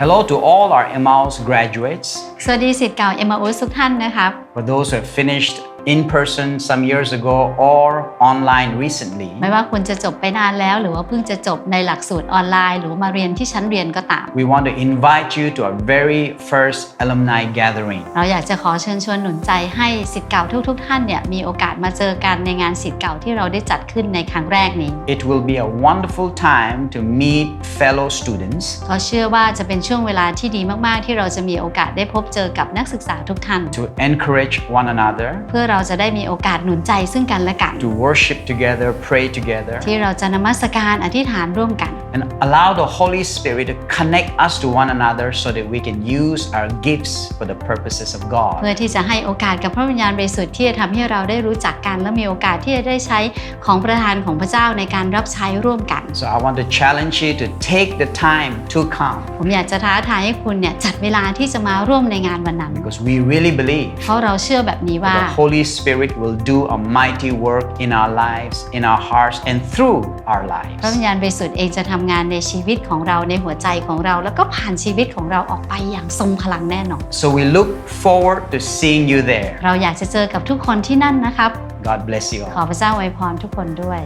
Hello to all our Emmaus graduates. สวัสดีสิทธิ์เก่า m อ u s ทุกท่านนะครับ For those who have finished in person some years ago or online recently, ไม่ว่าคุณจะจบไปนานแล้ว หรือว่าเพิ่งจะจบในหลักสูตรออนไลน์ หรือว่ามาเรียนที่ชั้นเรียนก็ตาม we want to invite you to our very first alumni gathering. เราอยากจะขอเชิญชวนหนุนใจให้สิทธิ์เก่าทุกๆ ท่านเนี่ยมีโอกาสมาเจอกันในงานสิทธิ์เก่าที่เราได้จัดขึ้นในครั้งแรกนี้ It will be a wonderful time to meet fellow students, เขาเชื่อว่าจะเป็นช่วงเวลาที่ดีมากๆ ที่เราจะมีโอกาสได้พบเจอกับนักศึกษาทุกท่าน to encourage one another, เพื่อเราจะได้มีโอกาสหนุนใจซึ่งกันและกัน to worship together, pray together, ที่เราจะนมัสการอธิษฐานร่วมกัน and allow the Holy Spirit to connect us to one another so that we can use our gifts for the purposes of God. เพื่อที่จะให้โอกาสกับพระวิญญาณบริสุทธิ์ที่จะทำให้เราได้รู้จักกัน และมีโอกาสที่จะได้ใช้ของประทานของพระเจ้าในการรับใช้ร่วมกัน So I want to challenge you to take the time to come ผมอยากจะท้าทายให้คุณเนี่ยจัดเวลาที่จะมาร่วมในงานวันนั้น because we really believe เพราะเราเชื่อแบบนี้ว่า the Holy Spirit will do a mighty work in our lives, in our hearts, and through our พระ lives. วิญญาณบริสุทธิ์เองจะทำ ำงานในชีวิตของเราในหัวใจของเรา แล้วก็ผ่านชีวิตของเราออกไปอย่างทรงพลังแน่นอน So we look forward to seeing you there. เราอยากจะเจอกับทุกคนที่นั่นนะครับ God bless you ขอ all. พระเจ้าอวยพรทุกคนด้วย